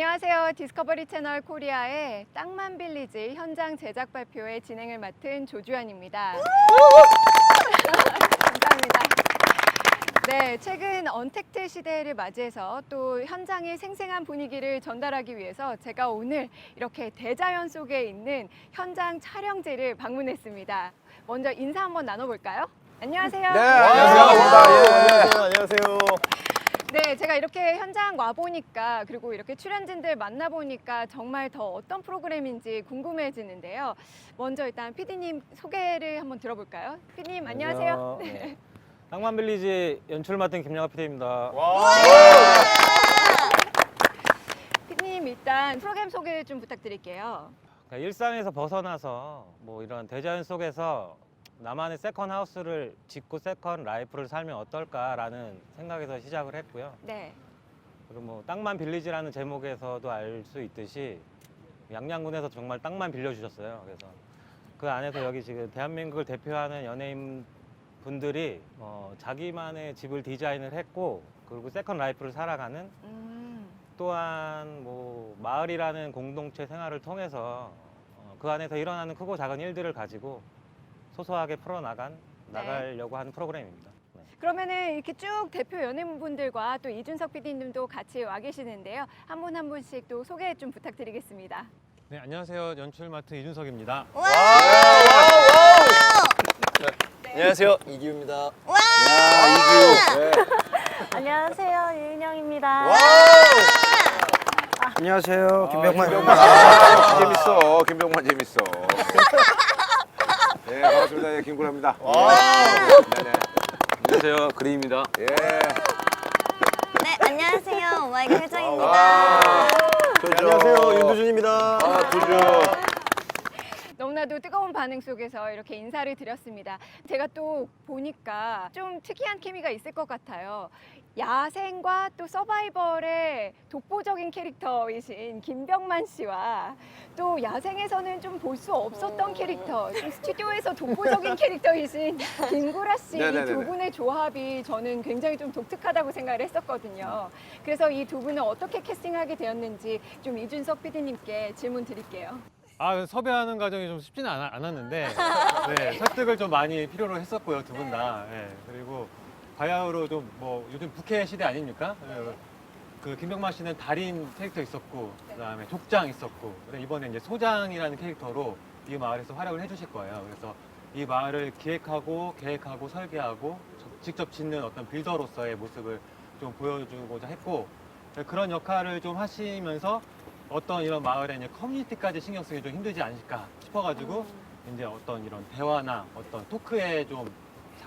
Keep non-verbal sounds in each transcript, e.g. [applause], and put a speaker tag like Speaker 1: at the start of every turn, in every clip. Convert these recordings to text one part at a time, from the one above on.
Speaker 1: 안녕하세요. 디스커버리 채널 코리아의 땅만 빌리지 현장 제작 발표의 진행을 맡은 조주연입니다. 감사합니다. 네, 최근 언택트 시대를 맞이해서 또 현장의 생생한 분위기를 전달하기 위해서 제가 오늘 이렇게 대자연 속에 있는 현장 촬영지를 방문했습니다. 먼저 인사 한번 나눠볼까요? 안녕하세요.
Speaker 2: 네, 안녕하세요.
Speaker 3: 반갑습니다.
Speaker 2: 예.
Speaker 3: 안녕하세요. 안녕하세요.
Speaker 1: 네, 제가 이렇게 현장 와 보니까 그리고 이렇게 출연진들 만나 보니까 정말 더 어떤 프로그램인지 궁금해지는데요. 먼저 일단 PD님 소개를 한번 들어볼까요? PD님 안녕하세요.
Speaker 4: 네. 낭만 빌리지 연출 맡은 김영하 PD입니다.
Speaker 3: 와.
Speaker 1: PD님 일단 프로그램 소개 좀 부탁드릴게요.
Speaker 4: 그러니까 일상에서 벗어나서 뭐 이런 대자연 속에서 나만의 세컨 하우스를 짓고 세컨 라이프를 살면 어떨까라는 생각에서 시작을 했고요.
Speaker 1: 네.
Speaker 4: 그리고 뭐 땅만 빌리지라는 제목에서도 알 수 있듯이 양양군에서 정말 땅만 빌려주셨어요. 그래서 그 안에서 여기 지금 대한민국을 대표하는 연예인 분들이 어, 자기만의 집을 디자인을 했고 그리고 세컨 라이프를 살아가는
Speaker 1: 음,
Speaker 4: 또한 뭐 마을이라는 공동체 생활을 통해서 어, 그 안에서 일어나는 크고 작은 일들을 가지고 소소하게 풀어나간 나가려고 하는 프로그램입니다. 네.
Speaker 1: 그러면은 이렇게 쭉 대표 연예인분들과 또 이준석 PD님도 같이 와 계시는데요. 한 분 한 분씩 또 소개 좀 부탁드리겠습니다.
Speaker 5: 네, 안녕하세요. 연출 맡은 이준석입니다.
Speaker 3: 안녕하세요. 이기우입니다.
Speaker 2: 야, 이규. 네.
Speaker 6: 안녕하세요, 유인영입니다.
Speaker 3: 안녕하세요. 김병만.
Speaker 2: 김병만. 아, 재밌어. 김병만 재밌어. [laughs] 네, 반갑습니다. 네, 김구라입니다. 네네.
Speaker 7: 안녕하세요. 그림입니다.
Speaker 2: 예.
Speaker 6: 네, 안녕하세요. 오마이걸
Speaker 2: 아,
Speaker 6: 혜정입니다.
Speaker 2: 좋죠.
Speaker 3: 안녕하세요. 윤두준입니다.
Speaker 2: 아, 두준.
Speaker 1: 너무나도 뜨거운 반응 속에서 이렇게 인사를 드렸습니다. 제가 또 보니까 좀 특이한 케미가 있을 것 같아요. 야생과 또 서바이벌의 독보적인 캐릭터이신 김병만 씨와 또 야생에서는 좀 볼 수 없었던 캐릭터, 좀 스튜디오에서 독보적인 [laughs] 캐릭터이신 김구라 씨 이. 두 분의 조합이 저는 굉장히 좀 독특하다고 생각을 했었거든요. 그래서 이 두 분을 어떻게 캐스팅하게 되었는지 좀 이준석 PD님께 질문 드릴게요.
Speaker 5: 아, 섭외하는 과정이 좀 쉽지는 않, 않았는데 [laughs] 네, 설득을 좀 많이 필요로 했었고요, 두 분 다. 예, 그리고 바야흐로 좀 뭐 요즘 부캐 시대 아닙니까? 예, 그 김병만 씨는 달인 캐릭터 있었고 그다음에 족장 있었고 그다음에 이번에 이제 소장이라는 캐릭터로 이 마을에서 활약을 해주실 거예요. 그래서 이 마을을 기획하고 계획하고 설계하고 저- 직접 짓는 어떤 빌더로서의 모습을 좀 보여주고자 했고 그런 역할을 좀 하시면서 어떤 이런 마을의 이제 커뮤니티까지 신경 쓰기 좀 힘들지 않을까 싶어가지고 이제 어떤 이런 대화나 어떤 토크에 좀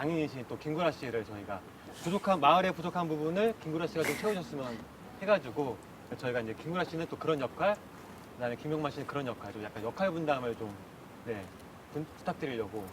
Speaker 5: 장인이신 또 김구라 씨를 저희가 부족한 마을의 부족한 부분을 김구라 씨가 좀 채워줬으면 해가지고 저희가 이제 김구라 씨는 또 그런 역할, 그다음에 김용만 씨는 그런 역할, 좀 약간 역할 분담을 좀 네, 부- 부탁드리려고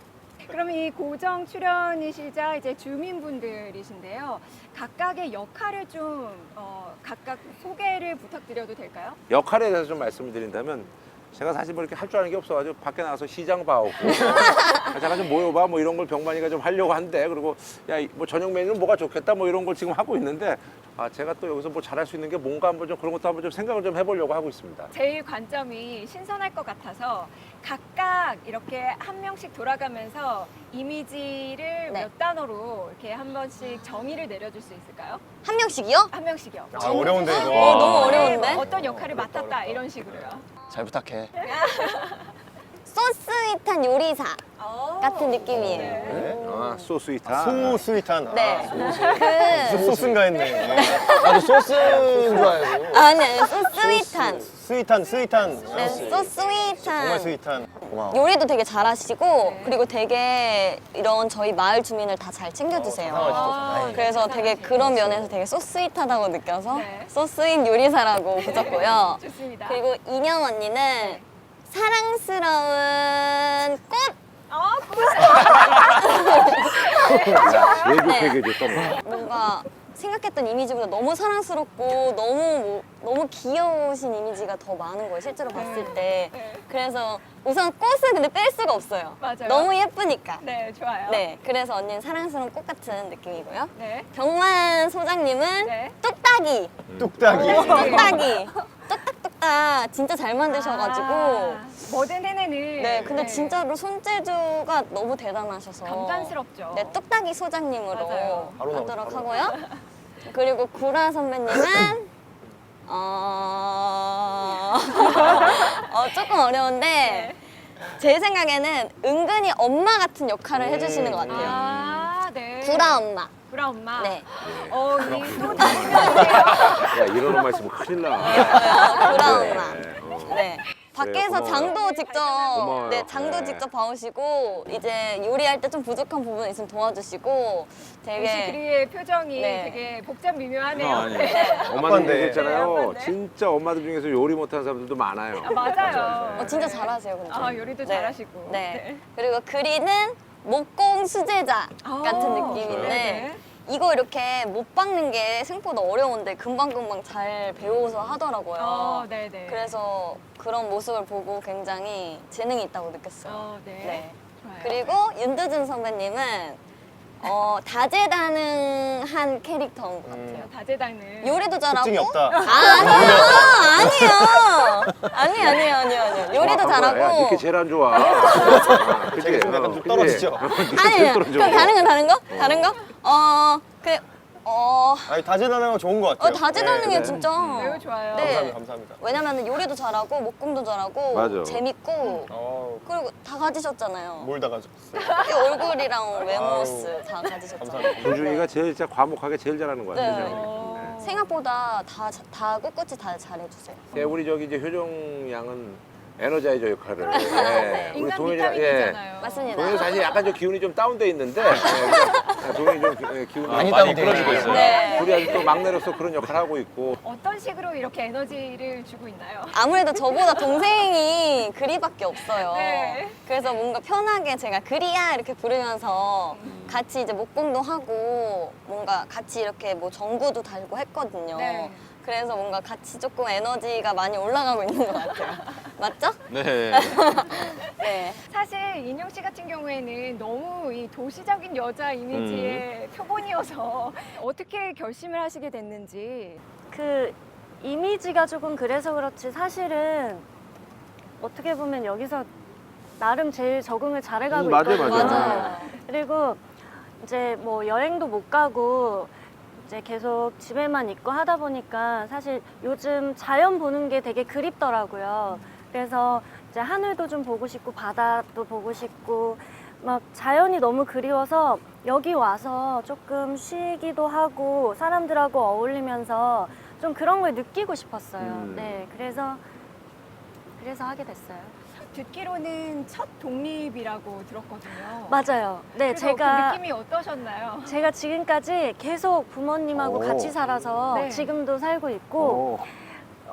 Speaker 1: 그럼 이 고정 출연이시자 이제 주민분들이신데요. 각각의 역할을 좀 어, 각각 소개를 부탁드려도 될까요?
Speaker 2: 역할에 대해서 좀 말씀을 드린다면 제가 사실 뭐 이렇게 할 줄 아는 게 없어가지고 밖에 나가서 시장 봐오고 아, [laughs] 잠깐 좀 모여봐 뭐 이런 걸 병만이가 좀 하려고 한대 그리고 야 뭐 저녁 메뉴는 뭐가 좋겠다 뭐 이런 걸 지금 하고 있는데 아 제가 또 여기서 뭐 잘할 수 있는 게 뭔가 한번 좀 그런 것도 한번 좀 생각을 좀 해보려고 하고 있습니다.
Speaker 1: 제일 관점이 신선할 것 같아서 각각 이렇게 한 명씩 돌아가면서 이미지를
Speaker 6: 네.
Speaker 1: 몇 단어로 이렇게 한 번씩 정의를 내려줄 수 있을까요?
Speaker 6: 한 명씩이요?
Speaker 1: 한 명씩이요.
Speaker 3: 아, 어려운데 이거.
Speaker 6: 어, 너무 어려운데?
Speaker 1: 뭐 어떤 역할을 맡았다 이런 식으로요.
Speaker 7: 잘 부탁해. [laughs]
Speaker 6: 소스윗한 요리사 같은 느낌이에요.
Speaker 1: 네.
Speaker 2: 아 소스윗한.
Speaker 3: 소 스윗한.
Speaker 6: 네.
Speaker 3: 아,
Speaker 6: 그,
Speaker 3: 소스인가 했네.
Speaker 7: 나도 소스인 줄 알고.
Speaker 6: 아니, 아니, 소스윗한.
Speaker 3: 스윗한, 스윗한.
Speaker 6: 네, 소스윗한.
Speaker 3: 정말 스윗한. 고마워.
Speaker 6: 요리도 되게 잘하시고, 그리고 되게 이런 저희 마을 주민을 다 잘 챙겨주세요.
Speaker 1: 아,
Speaker 6: 그래서 되게 그런 면에서 되게 소스윗하다고 느껴서
Speaker 1: 네.
Speaker 6: 소스윗 요리사라고 [laughs] 붙였고요.
Speaker 1: 좋습니다.
Speaker 6: 그리고 인형 언니는 사랑스러운 꽃
Speaker 1: 아,
Speaker 2: 예주
Speaker 6: 네.
Speaker 2: 패계줬던 거.
Speaker 6: 뭔가 생각했던 이미지보다 너무 사랑스럽고 너무 뭐- 너무 귀여우신 이미지가 더 많은 거예요 실제로 봤을 때
Speaker 1: 네.
Speaker 6: 그래서 우선 꽃은 근데 뺄 수가 없어요
Speaker 1: 맞아요.
Speaker 6: 너무 예쁘니까
Speaker 1: 네, 좋아요.
Speaker 6: 네 그래서 언니는 사랑스러운 꽃 같은 느낌이고요
Speaker 1: 네.
Speaker 6: 경만 소장님은
Speaker 1: 네.
Speaker 6: 뚝딱이
Speaker 3: 뚝딱이.
Speaker 6: 뚝딱이 뚝 [laughs] 딱이 다 진짜 잘 만드셔가지고
Speaker 1: 아, 뭐든 해내는.
Speaker 6: 네 근데 진짜로 손재주가 너무 대단하셔서
Speaker 1: 감탄스럽죠.
Speaker 6: 네 뚝딱이 소장님으로
Speaker 1: 맞아요.
Speaker 3: 바로 나오죠,
Speaker 6: 하도록
Speaker 3: 바로.
Speaker 6: 하고요 그리고 구라 선배님은 어... [laughs] 어 조금 어려운데
Speaker 1: 네.
Speaker 6: 제 생각에는 은근히 엄마 같은 역할을
Speaker 3: 음.
Speaker 6: 해주시는 것 같아요
Speaker 1: 아, 네.
Speaker 6: 구라 엄마
Speaker 1: 엄마.
Speaker 6: 네
Speaker 1: 어, 면이에요.
Speaker 2: 야 이런 엄마 있으면 큰일 나. 네,
Speaker 6: 엄마
Speaker 2: 어.
Speaker 6: 네. 밖에서
Speaker 2: 고마워요.
Speaker 6: 장도 직접
Speaker 2: 고마워요.
Speaker 6: 네 장도
Speaker 2: 네.
Speaker 6: 직접 봐오시고 이제 요리할 때 좀 부족한 부분 있으면 도와주시고 되게
Speaker 1: 그리의 표정이
Speaker 6: 네.
Speaker 1: 되게 복잡 미묘하네요.
Speaker 7: 아, 아니에요.
Speaker 1: 네.
Speaker 2: 엄마들
Speaker 3: 아빠인데.
Speaker 2: 얘기했잖아요.
Speaker 1: 네, 아빠인데.
Speaker 2: 진짜 엄마들 중에서 요리 못하는 사람들도 많아요.
Speaker 1: 아, 맞아요.
Speaker 6: 어, 진짜 잘하세요 근데
Speaker 1: 아, 요리도
Speaker 6: 네.
Speaker 1: 잘하시고.
Speaker 6: 네. 그리고 그리는 목공 수제자
Speaker 1: 아,
Speaker 6: 같은
Speaker 1: 네,
Speaker 6: 느낌인데
Speaker 1: 네.
Speaker 6: 이거 이렇게 못 박는 게 생각보다 어려운데 금방금방 잘 배워서 하더라고요.
Speaker 1: 어, 네, 네.
Speaker 6: 그래서 그런 모습을 보고 굉장히 재능이 있다고 느꼈어요.
Speaker 1: 어, 네.
Speaker 6: 네.
Speaker 1: 좋아요.
Speaker 6: 그리고 윤두준 선배님은 어, 다재다능한 캐릭터인 것 같아요.
Speaker 3: 음.
Speaker 1: 다재다능.
Speaker 6: 요리도 잘하고
Speaker 3: 특징이 없다.
Speaker 6: 아, 아니요 아니요 아니 아니요 아니요 아니요 요리도
Speaker 2: 정확한 거야. 야,
Speaker 6: 잘하고
Speaker 2: 니께 제일 안 좋아. [laughs] 아, 그치?
Speaker 3: 좀 약간
Speaker 2: 어,
Speaker 3: 좀
Speaker 2: 그치?
Speaker 3: 떨어지죠?
Speaker 6: 아니요
Speaker 2: 떨어져.
Speaker 6: 그럼 다른 건 다른 거 다른 거 어, 어그 어
Speaker 3: 아니 다재다능한 거 좋은 것 같아요.
Speaker 6: 어, 다재다능해
Speaker 3: 네, 네.
Speaker 6: 진짜
Speaker 1: 매우 좋아요.
Speaker 6: 네.
Speaker 3: 감사합니다. 감사합니다.
Speaker 6: 왜냐면 요리도 잘하고 목공도 잘하고
Speaker 2: 맞아.
Speaker 6: 재밌고
Speaker 3: 어,
Speaker 6: 그리고 다 가지셨잖아요
Speaker 3: 뭘다 가졌어요?
Speaker 6: 이 얼굴이랑 외모스 다 가지셨잖아요
Speaker 3: 감사합니다.
Speaker 2: 조준이가 제일 진짜 과묵하게 제일 잘하는 거야.
Speaker 6: 네.
Speaker 2: 세상에.
Speaker 1: 어.
Speaker 6: 생각보다 다, 다 꿋꿋이 다 잘해주세요
Speaker 2: 네, 우리 저기 이제 효정 양은 에너자이저 역할을. [laughs]
Speaker 6: 네.
Speaker 2: 우리
Speaker 1: 인간
Speaker 2: 동현이랑
Speaker 1: 비타민이잖아요.
Speaker 6: 맞습니다
Speaker 2: 동현이 사실 약간 좀 기운이 좀 다운돼 있는데 네, 동현이 좀 기- 예, 기운이
Speaker 7: 많이 다운돼
Speaker 2: 끌어지고
Speaker 7: 있어요.
Speaker 2: 있어요.
Speaker 6: 네.
Speaker 2: 우리 아직 또 막내로서 그런 역할을 하고 있고
Speaker 1: 어떤 식으로 이렇게 에너지를 주고 있나요?
Speaker 6: 아무래도 저보다 동생이 그리밖에 없어요.
Speaker 1: 네.
Speaker 6: 그래서 뭔가 편하게 제가 그리야 이렇게 부르면서 같이 이제 목공도 하고 뭔가 같이 이렇게 뭐 전구도 달고 했거든요.
Speaker 1: 네.
Speaker 6: 그래서 뭔가 같이 조금 에너지가 많이 올라가고 있는 것 같아요. [laughs] 맞죠?
Speaker 7: 네. [laughs]
Speaker 6: 네.
Speaker 1: 사실 인영 씨 같은 경우에는 너무 이 도시적인 여자 이미지의 표본이어서 어떻게 결심을 하시게 됐는지.
Speaker 8: 그 이미지가 조금 그래서 그렇지 사실은 어떻게 보면 여기서 나름 제일 적응을 잘해가고
Speaker 2: 음, 맞아요,
Speaker 8: 있거든요.
Speaker 6: 맞아요.
Speaker 8: 그리고 이제 뭐 여행도 못 가고 이제 계속 집에만 있고 하다 보니까 사실 요즘 자연 보는 게 되게 그립더라고요. 그래서 이제 하늘도 좀 보고 싶고 바다도 보고 싶고 막 자연이 너무 그리워서 여기 와서 조금 쉬기도 하고 사람들하고 어울리면서 좀 그런 걸 느끼고 싶었어요.
Speaker 2: 음.
Speaker 8: 네, 그래서 그래서 하게 됐어요.
Speaker 1: 듣기로는 첫 독립이라고 들었거든요.
Speaker 8: 맞아요. 네,
Speaker 1: 그래서
Speaker 8: 제가
Speaker 1: 그 느낌이 어떠셨나요?
Speaker 8: 제가 지금까지 계속 부모님하고
Speaker 2: 오.
Speaker 8: 같이 살아서
Speaker 1: 네.
Speaker 8: 지금도 살고 있고
Speaker 2: 어,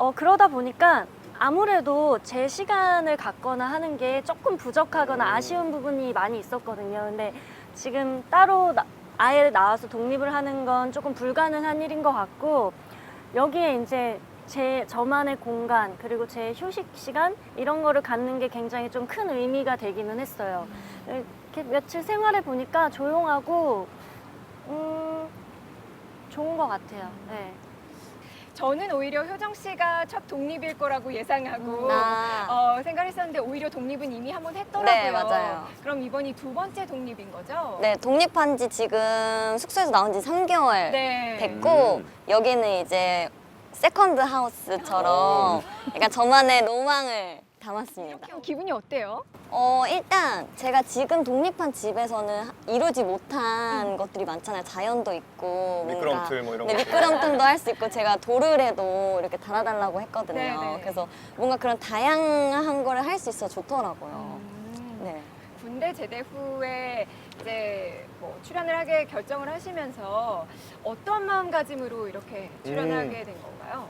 Speaker 8: 어, 그러다 보니까 아무래도 제 시간을 갖거나 하는 게 조금 부족하거나 아쉬운 부분이 많이 있었거든요. 근데 지금 따로 나- 아예 나와서 독립을 하는 건 조금 불가능한 일인 것 같고 여기에 이제 제 저만의 공간 그리고 제 휴식 시간 이런 거를 갖는 게 굉장히 좀 큰 의미가 되기는 했어요. 이렇게 며칠 생활해 보니까 조용하고 음 좋은 것 같아요. 네.
Speaker 1: 저는 오히려 효정 씨가 첫 독립일 거라고 예상하고
Speaker 6: 아.
Speaker 1: 어, 생각했었는데 오히려 독립은 이미 한 번 했더라고요.
Speaker 6: 네, 맞아요.
Speaker 1: 그럼 이번이 두 번째 독립인 거죠?
Speaker 6: 네, 독립한 지 지금 숙소에서 나온 지 3개월
Speaker 1: 네.
Speaker 6: 됐고
Speaker 2: 음.
Speaker 6: 여기는 이제 세컨드 하우스처럼 약간 저만의 로망을 담았습니다.
Speaker 1: 기분이 어때요?
Speaker 6: 어, 일단 제가 지금 독립한 집에서는 하- 이루지 못한 것들이 많잖아요. 자연도 있고 뭔가
Speaker 3: 미끄럼틀 뭐 이런
Speaker 6: 네,
Speaker 3: 거.
Speaker 6: 미끄럼틀도 할 수 있고 제가 돌을 해도 이렇게 달아달라고 했거든요.
Speaker 1: 네, 네.
Speaker 6: 그래서 뭔가 그런 다양한 거를 할 수 있어 좋더라고요.
Speaker 1: 음.
Speaker 6: 네.
Speaker 1: 군대 제대 후에 이제 뭐 출연을 하게 결정을 하시면서 어떤 마음가짐으로 이렇게 출연하게 된 건가요?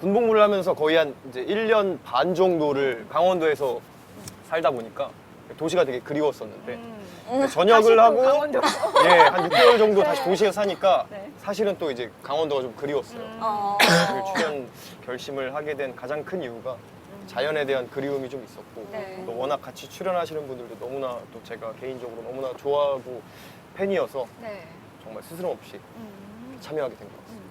Speaker 3: 군복무를 하면서 거의 한 이제 1년 반 정도를 강원도에서 살다 보니까 도시가 되게 그리웠었는데
Speaker 1: 음.
Speaker 3: 근데
Speaker 1: 다시
Speaker 3: 전역을
Speaker 1: 또
Speaker 3: 하고. 예, 한 6개월 정도 다시
Speaker 1: 네.
Speaker 3: 도시에 사니까
Speaker 1: 네.
Speaker 3: 사실은 또 이제 강원도가 좀 그리웠어요.
Speaker 1: 음.
Speaker 6: 어.
Speaker 3: 그 출연 결심을 하게 된 가장 큰 이유가 자연에 대한 그리움이 좀 있었고
Speaker 1: 네.
Speaker 3: 또 워낙 같이 출연하시는 분들도 너무나 또 제가 개인적으로 너무나 좋아하고 팬이어서
Speaker 1: 네.
Speaker 3: 정말 스스럼 없이
Speaker 1: 음.
Speaker 3: 참여하게 된 것 같습니다.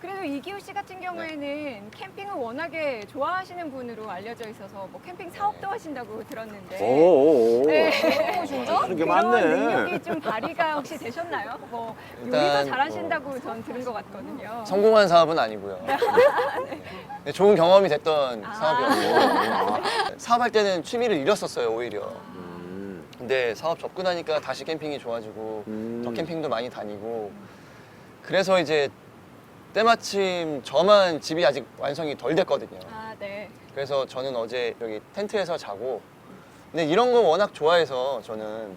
Speaker 1: 그래도 이기우 씨 같은 경우에는 캠핑을 워낙에 좋아하시는 분으로 알려져 있어서 뭐 캠핑 사업도 하신다고 들었는데.
Speaker 2: 오오오.
Speaker 1: 네.
Speaker 6: 진짜?
Speaker 2: 그런 게 많네.
Speaker 1: 능력이 좀 발휘가 혹시 되셨나요? 뭐 요리도
Speaker 3: 일단,
Speaker 1: 잘하신다고 전 들은 것 같거든요.
Speaker 3: 성공한 사업은 아니고요. 네, 좋은 경험이 됐던
Speaker 1: 아.
Speaker 3: 사업이었고 사업할 때는 취미를 잃었었어요 오히려.
Speaker 2: 음.
Speaker 3: 근데 사업 접근하니까 다시 캠핑이 좋아지고
Speaker 2: 음.
Speaker 3: 더 캠핑도 많이 다니고 그래서 이제 때마침 저만 집이 아직 완성이 덜 됐거든요.
Speaker 1: 아, 네.
Speaker 3: 그래서 저는 어제 여기 텐트에서 자고 근데 이런 거 워낙 좋아해서 저는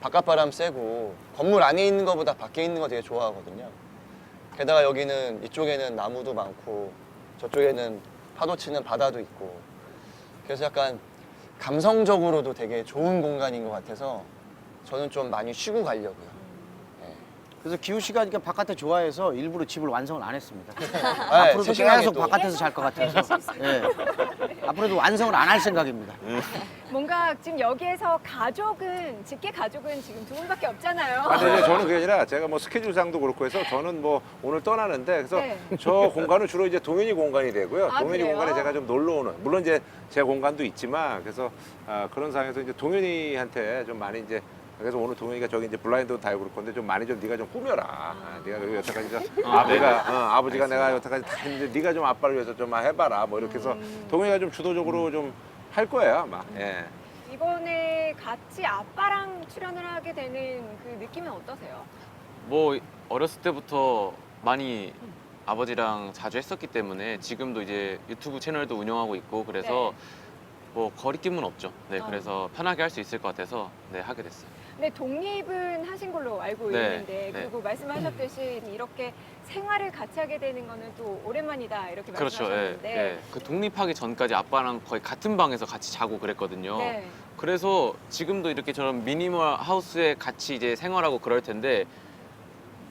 Speaker 3: 바깥바람 쐬고 건물 안에 있는 것보다 밖에 있는 거 되게 좋아하거든요. 게다가 여기는 이쪽에는 나무도 많고 저쪽에는 파도 치는 바다도 있고 그래서 약간 감성적으로도 되게 좋은 공간인 것 같아서 저는 좀 많이 쉬고 가려고요.
Speaker 9: 그래서 기우 씨가 그러니까 바깥에 좋아해서 일부러 집을 완성을 안 했습니다.
Speaker 3: 아,
Speaker 9: 앞으로도
Speaker 3: 세심하게
Speaker 9: 계속
Speaker 3: 또.
Speaker 9: 바깥에서 잘 것 같아서. 예. 앞으로도 완성을 안 할 생각입니다.
Speaker 1: 뭔가 지금 여기에서 가족은 직계 가족은 지금 두 분밖에 없잖아요.
Speaker 2: 아, 근데 이제 저는 그게 아니라 제가 뭐 스케줄상도 그렇고 해서 저는 뭐 오늘 떠나는데 그래서
Speaker 1: 네.
Speaker 2: 저 공간은 주로 이제 동현이 공간이 되고요.
Speaker 1: 아,
Speaker 2: 동현이
Speaker 1: 그래요?
Speaker 2: 공간에 제가 좀 놀러 오는 물론 이제 제 공간도 있지만 그래서 아, 그런 상황에서 이제 동현이한테 좀 많이 이제 그래서 오늘 동현이가 저기 이제 블라인드 달고 그럴 건데 좀 많이 좀 네가 좀 꾸며라. 아, 네가 그 여태까지 저 아버지가 어, 아버지가 내가 여태까지 다 했는데 네가 좀 아빠를 위해서 좀 해봐라. 뭐 이렇게 해서
Speaker 1: 음.
Speaker 2: 동현이가 좀 주도적으로 좀 할 거예요 아마. 예.
Speaker 1: 이번에 같이 아빠랑 출연을 하게 되는 그 느낌은 어떠세요?
Speaker 7: 뭐 어렸을 때부터 많이 아버지랑 자주 했었기 때문에 지금도 이제 유튜브 채널도 운영하고 있고 그래서 뭐 거리낌은 없죠. 네,
Speaker 1: 어.
Speaker 7: 그래서 편하게 할 수 있을 것 같아서 네 하게 됐어요.
Speaker 1: 근데 독립은 하신 걸로 알고
Speaker 7: 네,
Speaker 1: 있는데
Speaker 7: 네.
Speaker 1: 그리고 말씀하셨듯이 이렇게 생활을 같이 하게 되는 거는 또 오랜만이다 이렇게
Speaker 7: 그렇죠. 예,
Speaker 1: 말씀하셨는데
Speaker 7: 예. 그 독립하기 전까지 아빠랑 거의 같은 방에서 같이 자고 그랬거든요.
Speaker 1: 네.
Speaker 7: 그래서 지금도 이렇게 저런 미니멀 하우스에 같이 이제 생활하고 그럴 텐데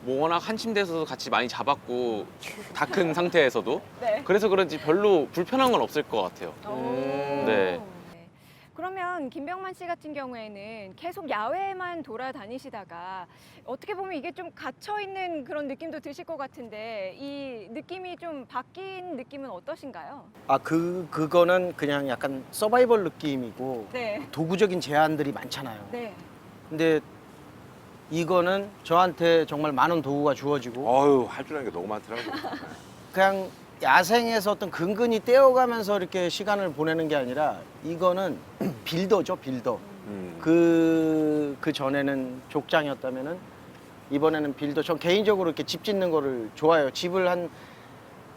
Speaker 7: 뭐 워낙 한 침대에서도 같이 많이 잡았고 다 큰 [laughs] 상태에서도
Speaker 1: 네.
Speaker 7: 그래서 그런지 별로 불편한 건 없을 것 같아요.
Speaker 1: 오.
Speaker 7: 네.
Speaker 1: 그러면 김병만 씨 같은 경우에는 계속 야외만 돌아다니시다가 어떻게 보면 이게 좀 갇혀 있는 그런 느낌도 드실 것 같은데 이 느낌이 좀 바뀐 느낌은 어떠신가요?
Speaker 9: 아, 그, 그거는 그냥 약간 서바이벌 느낌이고
Speaker 1: 네.
Speaker 9: 도구적인 제한들이 많잖아요.
Speaker 1: 네.
Speaker 9: 근데 이거는 저한테 정말 많은 도구가 주어지고
Speaker 2: 어유 할 줄 아는 게 너무 많더라고요.
Speaker 9: 그냥 야생에서 어떤 근근히 떼어가면서 이렇게 시간을 보내는 게 아니라 이거는 [clears throat] 빌더죠, 빌더.
Speaker 2: 음.
Speaker 9: 그, 그 전에는 족장이었다면은 이번에는 빌더. 전 개인적으로 이렇게 집 짓는 거를 좋아해요. 집을 한,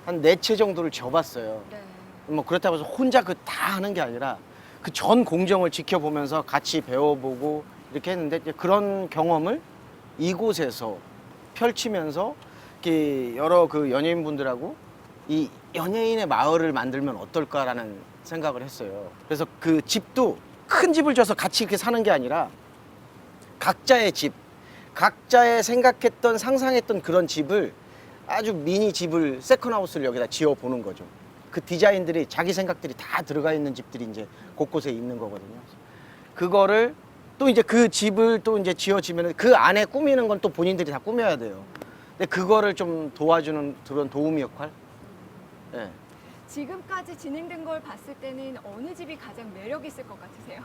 Speaker 9: 한 네 채 정도를 지어봤어요.
Speaker 1: 네.
Speaker 9: 뭐 그렇다고 해서 혼자 그 다 하는 게 아니라 그 전 공정을 지켜보면서 같이 배워보고 이렇게 했는데 이제 그런 경험을 이곳에서 펼치면서 이렇게 여러 그 연예인분들하고 이 연예인의 마을을 만들면 어떨까라는 생각을 했어요. 그래서 그 집도 큰 집을 져서 같이 이렇게 사는 게 아니라 각자의 집, 각자의 생각했던 상상했던 그런 집을 아주 미니 집을 세컨하우스를 여기다 지어 보는 거죠. 그 디자인들이 자기 생각들이 다 들어가 있는 집들이 이제 곳곳에 있는 거거든요. 그거를 또 이제 그 집을 또 이제 지어지면 그 안에 꾸미는 건 또 본인들이 다 꾸며야 돼요. 근데 그거를 좀 도와주는 그런 도우미 역할? 예.
Speaker 1: 지금까지 진행된 걸 봤을 때는 어느 집이 가장 매력 있을 것 같으세요?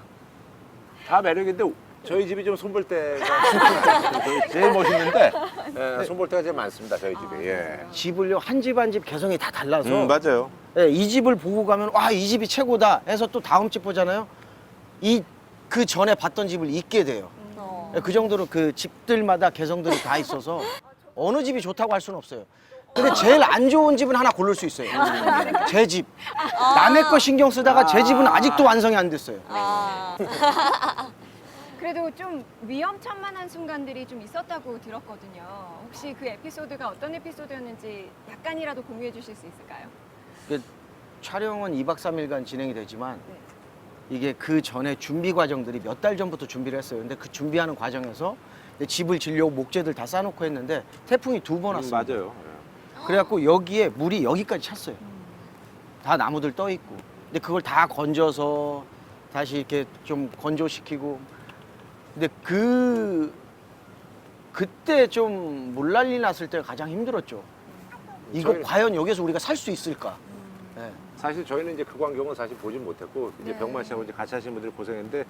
Speaker 2: 다 매력인데 저희 집이 좀 손볼 때가 [laughs] 제일 멋있는데 예, 손볼 때가 제일 많습니다 저희 집이. 예.
Speaker 9: 집을요 한 집 한 집 개성이 다 달라서
Speaker 2: 음, 맞아요.
Speaker 9: 예, 이 집을 보고 가면 와 이 집이 최고다 해서 또 다음 집 보잖아요. 이 그 전에 봤던 집을 잊게 돼요.
Speaker 6: 어.
Speaker 9: 예, 그 정도로 그 집들마다 개성들이 다 있어서 [laughs] 어느 집이 좋다고 할 수는 없어요. 근데 제일 안 좋은 집은 하나 고를 수 있어요. 제 집. 남의 거 신경 쓰다가 제 집은 아직도 완성이 안 됐어요.
Speaker 6: 아.
Speaker 1: 그래도 좀 위험천만한 순간들이 좀 있었다고 들었거든요. 혹시 그 에피소드가 어떤 에피소드였는지 약간이라도 공유해 주실 수 있을까요?
Speaker 9: 촬영은 2박 3일간 진행이 되지만
Speaker 1: 네.
Speaker 9: 이게 그 전에 준비 과정들이 몇 달 전부터 준비를 했어요. 근데 그 준비하는 과정에서 집을 지려고 목재들 다 쌓아놓고 했는데 태풍이 두번
Speaker 2: 음,
Speaker 9: 왔어요.
Speaker 2: 맞아요.
Speaker 9: 그래갖고 여기에 물이 여기까지 찼어요. 다 나무들 떠 있고. 근데 그걸 다 건져서 다시 이렇게 좀 건조시키고. 근데 그 그때 좀 물난리 났을 때가 가장 힘들었죠. 이거
Speaker 2: 저희-
Speaker 9: 과연 여기서 우리가 살 수 있을까? 예.
Speaker 2: 사실 저희는 이제 그 광경은 사실 보진 못했고 이제
Speaker 1: 네.
Speaker 2: 병만 씨하고 이제 같이 하신 분들이 고생했는데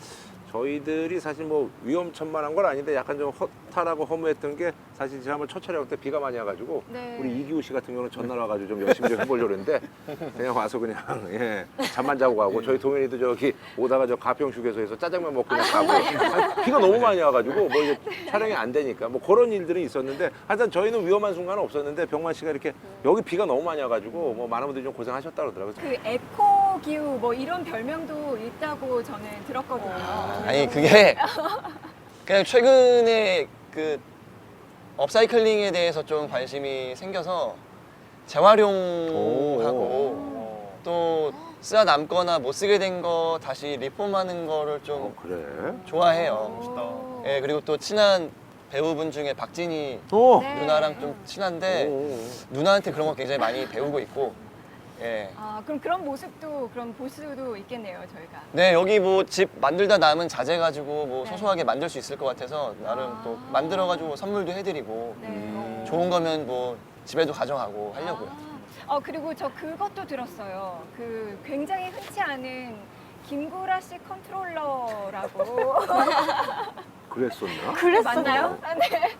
Speaker 2: 저희들이 사실 뭐 위험천만한 건 아닌데 약간 좀 허탈하고 허무했던 게 사실 지난번 첫 촬영 때 비가 많이 와가지고
Speaker 1: 네.
Speaker 2: 우리 이기우 씨 같은 경우는 전날 와가지고 좀 열심히 좀 해보려고 했는데 그냥 와서 그냥 예 잠만 자고 가고 저희 동현이도 저기 오다가 저 가평 휴게소에서 짜장면 먹고 그냥 가고 아니, 비가 너무 많이 와가지고 뭐 이제 촬영이 안 되니까 뭐 그런 일들은 있었는데 하여튼 저희는 위험한 순간은 없었는데 병만 씨가 이렇게 여기 비가 너무 많이 와가지고 뭐 많은 분들이 좀 고생하셨다 그러더라고요.
Speaker 1: 그 에코 기후 뭐 이런 별명도 있다고 저는 들었거든요.
Speaker 3: 아니 그게 [laughs] 그냥 최근에 그 업사이클링에 대해서 좀 관심이 생겨서 재활용하고 또 쓰다 남거나 못 쓰게 된 거 다시 리폼하는 거를 좀
Speaker 2: 어, 그래?
Speaker 3: 좋아해요.
Speaker 1: 멋있다.
Speaker 3: 예 그리고 또 친한 배우분 중에 박진희
Speaker 2: 오.
Speaker 1: 네.
Speaker 3: 누나랑 좀 친한데
Speaker 2: 오.
Speaker 3: 누나한테 그런 거 굉장히 많이 배우고 있고 예.
Speaker 1: 아 그럼 그런 모습도 그럼 볼 수도 있겠네요 저희가.
Speaker 3: 네 여기 뭐 집 만들다 남은 자재 가지고 뭐
Speaker 1: 네.
Speaker 3: 소소하게 만들 수 있을 것 같아서 나름
Speaker 1: 아.
Speaker 3: 또 만들어 가지고 선물도 해드리고
Speaker 1: 네.
Speaker 2: 음.
Speaker 3: 좋은 거면 뭐 집에도 가져가고 하려고요.
Speaker 1: 아, 어 그리고 저 그것도 들었어요. 그 굉장히 흔치 않은 김구라 씨 컨트롤러라고 [laughs]
Speaker 2: 그랬었나?
Speaker 8: 그랬어요?
Speaker 1: 맞나요? 아, 네.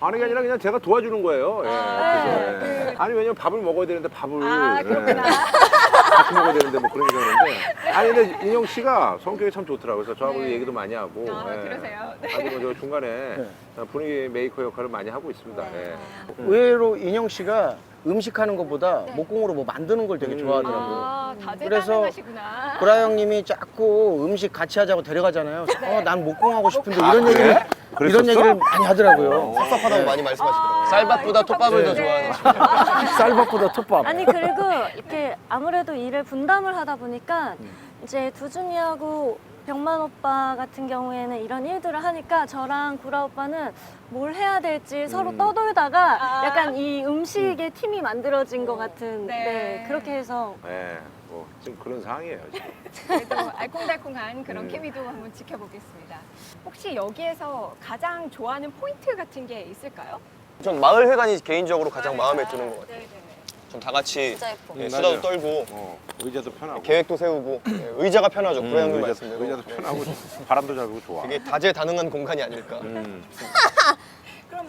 Speaker 2: 아니 그게 아니라 그냥 제가 도와주는 거예요. 예.
Speaker 1: 아,
Speaker 2: 그래서,
Speaker 1: 네.
Speaker 2: 예. 아니 왜냐면 밥을 먹어야 되는데 밥을
Speaker 1: 아
Speaker 2: 예.
Speaker 1: 그렇구나.
Speaker 2: 같이 먹어야 되는데 뭐 그런 얘기하는데 아니 근데 인형 씨가 성격이 참 좋더라고요. 그래서 저하고
Speaker 1: 네.
Speaker 2: 얘기도 많이 하고.
Speaker 1: 아, 그러세요? 네.
Speaker 2: 아주 뭐저 중간에 분위기 메이커 역할을 많이 하고 있습니다.
Speaker 1: 네.
Speaker 2: 예.
Speaker 9: 의외로 인형 씨가 음식하는 것보다
Speaker 1: 네.
Speaker 9: 목공으로 뭐 만드는 걸 되게
Speaker 2: 음.
Speaker 9: 좋아하더라고요.
Speaker 1: 아
Speaker 9: 그래서
Speaker 1: 다재다능하시구나.
Speaker 9: 구라 형님이 자꾸 음식 같이 하자고 데려가잖아요. 어, 난 목공하고 싶은데
Speaker 2: 아,
Speaker 9: 이런? 얘기를? 이런 얘기를 많이 하더라고요.
Speaker 3: 섭섭하다고 많이 말씀하시더라고요. 쌀밥보다 톱밥을 더
Speaker 1: 네.
Speaker 3: 좋아하는. [laughs]
Speaker 9: 쌀밥보다 톱밥.
Speaker 8: 아니 그리고 이렇게 아무래도 일을 분담을 하다 보니까
Speaker 9: 음.
Speaker 8: 이제 두준이하고 병만 오빠 같은 경우에는 이런 일들을 하니까 저랑 구라 오빠는 뭘 해야 될지 서로
Speaker 2: 음.
Speaker 8: 떠돌다가
Speaker 1: 아.
Speaker 8: 약간 이 음식의 팀이 만들어진 것 같은
Speaker 1: 네.
Speaker 8: 네. 그렇게 해서
Speaker 2: 예. 뭐 지금 그런 상황이에요. 지금.
Speaker 1: 그래도 알콩달콩한 그런
Speaker 2: 음.
Speaker 1: 케미도 한번 지켜보겠습니다. 혹시 여기에서 가장 좋아하는 포인트 같은 게 있을까요?
Speaker 3: 전 마을 회관이 개인적으로 가장 마음에 드는 것 같아요.
Speaker 1: 네, 네, 네.
Speaker 3: 좀 다 같이
Speaker 6: 진짜 예뻐.
Speaker 3: 예,
Speaker 2: 음,
Speaker 3: 수다도
Speaker 2: 맞아요.
Speaker 3: 떨고
Speaker 2: 어, 의자도 편하고.
Speaker 3: 계획도 세우고 예, 의자가 편하죠.
Speaker 2: 음,
Speaker 3: 형님
Speaker 2: 의자,
Speaker 3: 말씀대로
Speaker 2: 의자도
Speaker 3: 예.
Speaker 2: 편하고 바람도 잘 불고 좋아.
Speaker 3: 되게 다재다능한 공간이 아닐까.
Speaker 2: 음. [laughs]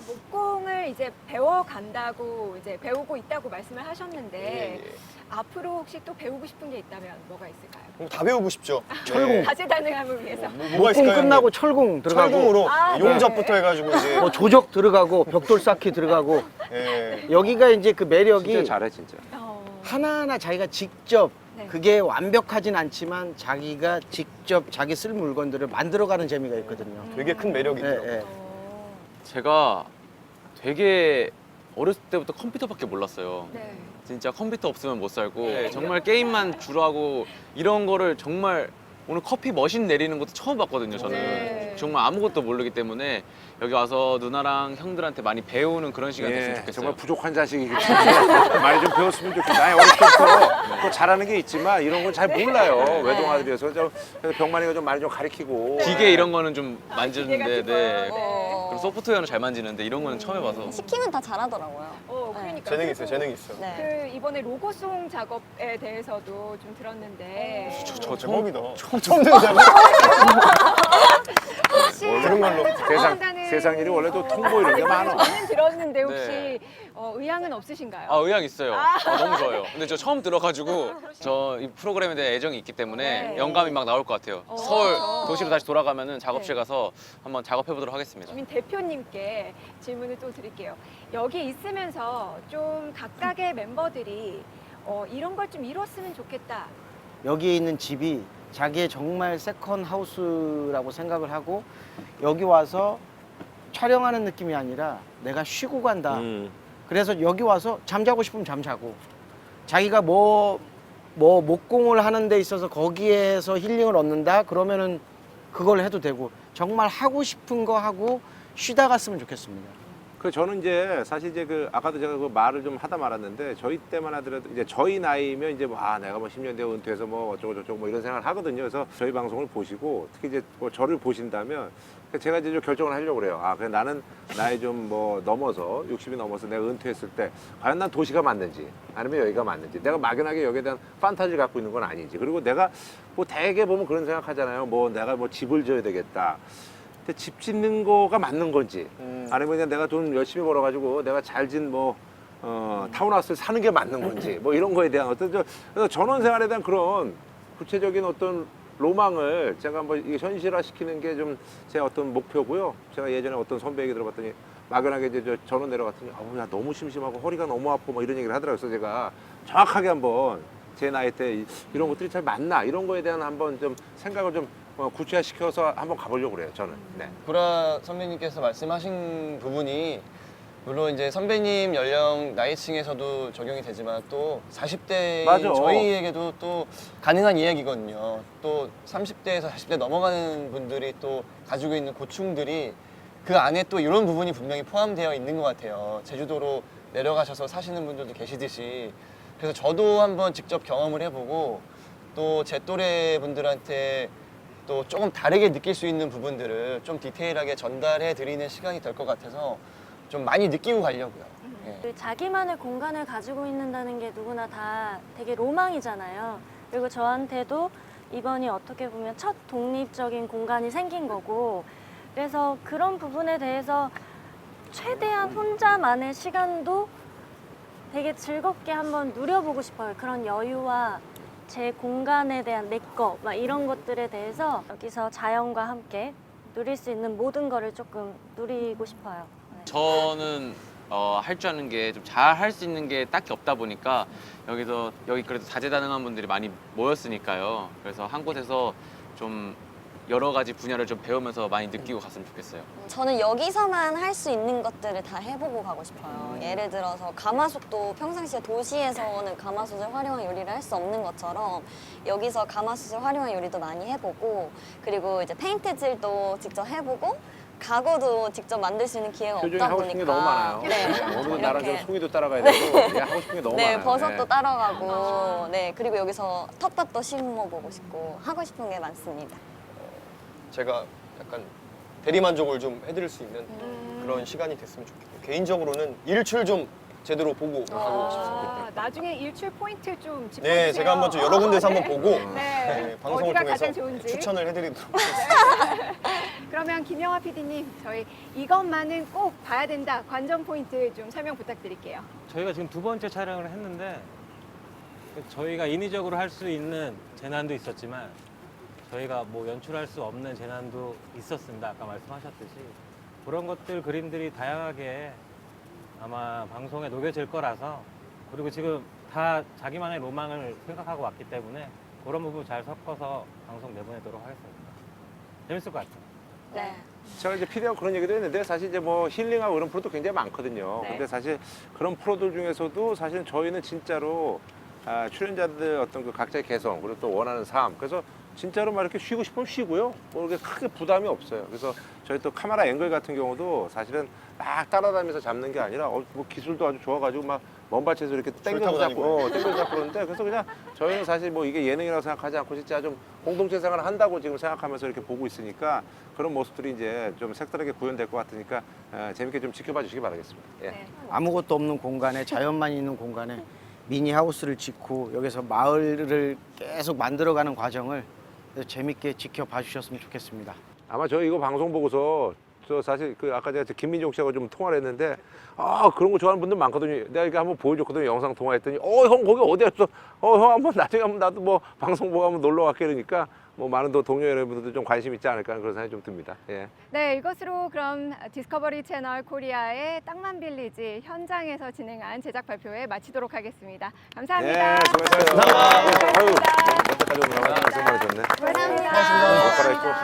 Speaker 1: 목공을 이제 배워간다고 이제 배우고 있다고 말씀을 하셨는데
Speaker 3: 예, 예.
Speaker 1: 앞으로 혹시 또 배우고 싶은 게 있다면 뭐가 있을까요?
Speaker 3: 그럼 다 배우고 싶죠.
Speaker 9: 철공.
Speaker 3: 네.
Speaker 1: 다재다능함을 위해서.
Speaker 3: 뭐, 뭐가
Speaker 9: 목공
Speaker 3: 있을까요?
Speaker 9: 끝나고? 철공 들어가고
Speaker 3: 철공으로
Speaker 1: 아,
Speaker 3: 용접부터
Speaker 1: 네.
Speaker 3: 해가지고 이제
Speaker 9: 뭐 조적 들어가고 벽돌 쌓기 들어가고
Speaker 3: 예.
Speaker 9: 여기가 이제 그 매력이
Speaker 2: 진짜 잘해 진짜.
Speaker 1: 어.
Speaker 9: 하나하나 자기가 직접
Speaker 1: 네.
Speaker 9: 그게 완벽하진 않지만 자기가 직접 자기 쓸 물건들을 만들어가는 재미가 있거든요.
Speaker 3: 되게 큰 매력이
Speaker 9: 예,
Speaker 3: 있더라고요.
Speaker 9: 예.
Speaker 1: 어.
Speaker 7: 제가 되게 어렸을 때부터 컴퓨터밖에 몰랐어요.
Speaker 1: 네.
Speaker 7: 진짜 컴퓨터 없으면 못 살고 네, 정말 게임만 주로 하고 이런 거를 정말 오늘 커피 머신 내리는 것도 처음 봤거든요 저는
Speaker 1: 네.
Speaker 7: 정말 아무것도 모르기 때문에 여기 와서 누나랑 형들한테 많이 배우는 그런 시간이 됐으면
Speaker 2: 예,
Speaker 7: 좋겠어요
Speaker 2: 정말 부족한 자식이기 때문에 [laughs] 많이 좀 배웠으면 좋겠다. 아니, 어렸을 때부터 또 잘하는 게 있지만 이런 건 잘 몰라요. 외동아들이어서 저 그래서 병만이가 좀 많이 좀 가르치고.
Speaker 7: 기계 이런 거는 좀
Speaker 1: 기계
Speaker 7: 만지는데. 네.
Speaker 1: 네.
Speaker 7: 그리고 소프트웨어는 잘 만지는데 이런 거는 처음 해봐서
Speaker 6: 시키면 다 잘하더라고요.
Speaker 1: 어, 그러니까
Speaker 3: 재능 있어요. 재능 있어.
Speaker 6: 네.
Speaker 1: 그 이번에 로고송 작업에 대해서도 좀 들었는데
Speaker 7: 저,
Speaker 3: 저
Speaker 7: 처음
Speaker 3: 제목이다. 처음 듣는 제목. [laughs]
Speaker 1: 혹시
Speaker 3: 그런 걸로.
Speaker 2: 세상 세상 일이 원래도 통보 이런 게 많아.
Speaker 1: 저는 들었는데 혹시
Speaker 7: 네.
Speaker 1: 어, 의향은 없으신가요?
Speaker 7: 아 의향 있어요 아, 너무 좋아요 근데 저 처음 들어가지고 저 이 프로그램에 대한 애정이 있기 때문에
Speaker 1: 네.
Speaker 7: 영감이 막 나올 것 같아요
Speaker 1: 어.
Speaker 7: 서울
Speaker 1: 어.
Speaker 7: 도시로 다시 돌아가면은 작업실
Speaker 1: 네.
Speaker 7: 가서 한번 작업해 보도록 하겠습니다
Speaker 1: 주민 대표님께 질문을 또 드릴게요. 여기 있으면서 좀 각각의 멤버들이 어, 이런 걸 좀 이뤘으면 좋겠다.
Speaker 9: 여기에 있는 집이 자기의 정말 세컨 하우스라고 생각을 하고 여기 와서 촬영하는 느낌이 아니라 내가 쉬고 간다.
Speaker 2: 음.
Speaker 9: 그래서 여기 와서 잠자고 싶으면 잠자고 자기가 뭐, 뭐 목공을 하는 데 있어서 거기에서 힐링을 얻는다? 그러면은 그걸 해도 되고 정말 하고 싶은 거 하고 쉬다 갔으면 좋겠습니다.
Speaker 2: 그 저는 이제 사실 이제 그 아까도 제가 그 말을 좀 하다 말았는데 저희 때만 하더라도 이제 저희 나이면 이제 뭐 아 내가 뭐 10년 되어 은퇴해서 뭐 어쩌고 저쩌고 뭐 이런 생각을 하거든요. 그래서 저희 방송을 보시고 특히 이제 뭐 저를 보신다면 그러니까 제가 이제 좀 결정을 하려고 그래요. 아, 그래 나는 나이 좀 뭐 넘어서 60이 넘어서 내가 은퇴했을 때 과연 난 도시가 맞는지 아니면 여기가 맞는지 내가 막연하게 여기에 대한 판타지를 갖고 있는 건 아닌지 그리고 내가 뭐 대개 보면 그런 생각하잖아요. 뭐 내가 뭐 집을 지어야 되겠다. 근데 집 짓는 거가 맞는 건지
Speaker 3: 음.
Speaker 2: 아니면 그냥 내가 돈 열심히 벌어가지고 내가 잘짓뭐 어, 타운하우스를 사는 게 맞는 건지 뭐 이런 거에 대한 어떤 저 전원 생활에 대한 그런 구체적인 어떤 로망을 제가 한번 이게 현실화 시키는 게 좀 제 어떤 목표고요. 제가 예전에 어떤 선배 얘기 들어봤더니 막연하게 이제 저 전원 내려갔더니 아우 야 너무 심심하고 허리가 너무 아파 뭐 이런 얘기를 하더라고요. 그래서 제가 정확하게 한번 제 나이 때 이- 이런 것들이 잘 맞나 이런 거에 대한 한번 좀 생각을 좀 어, 구체화시켜서 한번 가보려고 그래요. 저는. 네.
Speaker 3: 구라 선배님께서 말씀하신 부분이 물론 이제 선배님 연령 나이층에서도 적용이 되지만 또 40대인
Speaker 2: 맞아.
Speaker 3: 저희에게도 또 가능한 이야기거든요. 또 30대에서 40대 넘어가는 분들이 또 가지고 있는 고충들이 그 안에 또 이런 부분이 분명히 포함되어 있는 것 같아요. 제주도로 내려가셔서 사시는 분들도 계시듯이 그래서 저도 한번 직접 경험을 해보고 또 제 또래 분들한테 또 조금 다르게 느낄 수 있는 부분들을 좀 디테일하게 전달해 드리는 시간이 될 것 같아서 좀 많이 느끼고 가려고요. 예.
Speaker 8: 그 자기만의 공간을 가지고 있는다는 게 누구나 다 되게 로망이잖아요. 그리고 저한테도 이번이 어떻게 보면 첫 독립적인 공간이 생긴 거고, 그래서 그런 부분에 대해서 최대한 혼자만의 시간도 되게 즐겁게 한번 누려보고 싶어요. 그런 여유와 제 공간에 대한 내 거, 막 이런 것들에 대해서 여기서 자연과 함께 누릴 수 있는 모든 거를 조금 누리고 싶어요. 네.
Speaker 7: 저는 어, 할 줄 아는 게 좀 잘 할 수 있는 게 딱히 없다 보니까 여기서 여기 그래도 다재다능한 분들이 많이 모였으니까요. 그래서 한 곳에서 좀 여러 가지 분야를 좀 배우면서 많이 느끼고 갔으면 좋겠어요.
Speaker 6: 저는 여기서만 할 수 있는 것들을 다 해보고 가고 싶어요.
Speaker 3: 음.
Speaker 6: 예를 들어서 가마솥도 평상시에 도시에서는 가마솥을 활용한 요리를 할 수 없는 것처럼 여기서 가마솥을 활용한 요리도 많이 해보고 그리고 이제 페인트질도 직접 해보고 가구도 직접 만들 수 있는 기회가
Speaker 2: 표정이
Speaker 6: 없다
Speaker 2: 하고
Speaker 6: 보니까
Speaker 2: 싶은 게 너무 많아요.
Speaker 6: 네.
Speaker 2: 오늘 나랑 좀
Speaker 6: 이렇게.
Speaker 2: 송이도 따라가야 되고 네, 하고 싶은 게 너무
Speaker 6: 네,
Speaker 2: 많아요.
Speaker 6: 버섯도
Speaker 2: 네.
Speaker 6: 따라가고, 네, 그리고 여기서 텃밭도 심어보고 싶고, 하고 싶은 게 많습니다.
Speaker 3: 제가 약간 대리만족을 좀 해드릴 수 있는
Speaker 6: 음.
Speaker 3: 그런 시간이 됐으면 좋겠고 개인적으로는 일출 좀 제대로 보고 가고 싶습니다.
Speaker 1: 아, 나중에 일출 포인트 좀 짚어주세요.
Speaker 3: 네, 제가 한번 좀 여러 군데서 한번 보고 [laughs]
Speaker 1: 네.
Speaker 3: 네, 방송을
Speaker 1: 어디가
Speaker 3: 통해서
Speaker 1: 가장 좋은지.
Speaker 3: 추천을 해드리도록 [laughs] 하겠습니다.
Speaker 1: 그러면 김영화 PD님, 저희 이것만은 꼭 봐야 된다. 관전 포인트 좀 설명 부탁드릴게요.
Speaker 4: 저희가 지금 두 번째 촬영을 했는데 저희가 인위적으로 할 수 있는 재난도 있었지만 저희가 뭐 연출할 수 없는 재난도 있었습니다. 아까 말씀하셨듯이 그런 것들 그림들이 다양하게 아마 방송에 녹여질 거라서 그리고 지금 다 자기만의 로망을 생각하고 왔기 때문에 그런 부분 잘 섞어서 방송 내보내도록 하겠습니다. 재밌을 것 같아요.
Speaker 6: 네.
Speaker 2: 제가 이제 피디하고 그런 얘기도 했는데 사실 이제 뭐 힐링하고 이런 프로도 굉장히 많거든요.
Speaker 1: 네.
Speaker 2: 근데 사실 그런 프로들 중에서도 사실 저희는 진짜로 아, 출연자들 어떤 그 각자의 개성 그리고 또 원하는 삶 그래서 진짜로 막 이렇게 쉬고 싶으면 쉬고요. 뭐 이렇게 크게 부담이 없어요. 그래서 저희 또 카메라 앵글 같은 경우도 사실은 막 따라다니면서 잡는 게 아니라 어, 뭐 기술도 아주 좋아가지고 막 먼발치에서 이렇게 땡겨서
Speaker 3: 타고
Speaker 2: 잡고. 어, 땡겨서 잡고 그러는데 그래서 그냥 저희는 사실 뭐 이게 예능이라고 생각하지 않고 진짜 좀 공동체 생활을 한다고 지금 생각하면서 이렇게 보고 있으니까 그런 모습들이 이제 좀 색다르게 구현될 것 같으니까 어, 재밌게 좀 지켜봐 주시기 바라겠습니다. 예.
Speaker 1: 네.
Speaker 9: 아무것도 없는 공간에 자연만 있는 공간에 미니 하우스를 짓고 여기서 마을을 계속 만들어가는 과정을 재밌게 지켜봐 주셨으면 좋겠습니다.
Speaker 2: 아마 저 이거 방송 보고서 저 사실 그 아까 제가 김민종 씨하고 좀 통화를 했는데 아 그런 거 좋아하는 분들 많거든요. 내가 이거 한번 보여줬거든요. 영상 통화했더니 어 형 거기 어디였어? 어 형 한번 나중에 한번 나도 뭐 방송 보고 한번 놀러 갈게 그러니까 뭐 많은 또 동료 여러분들도 좀 관심 있지 않을까 하는 그런 생각이 좀 듭니다. 예.
Speaker 1: 네, 이것으로 그럼 디스커버리 채널 코리아의 땅만 빌리지 현장에서 진행한 제작 발표회 마치도록 하겠습니다. 감사합니다.
Speaker 2: 네, 수고하셨어요.
Speaker 3: 감사합니다.
Speaker 2: 많으셨네.
Speaker 1: 감사합니다.
Speaker 2: 옷 갈아입고.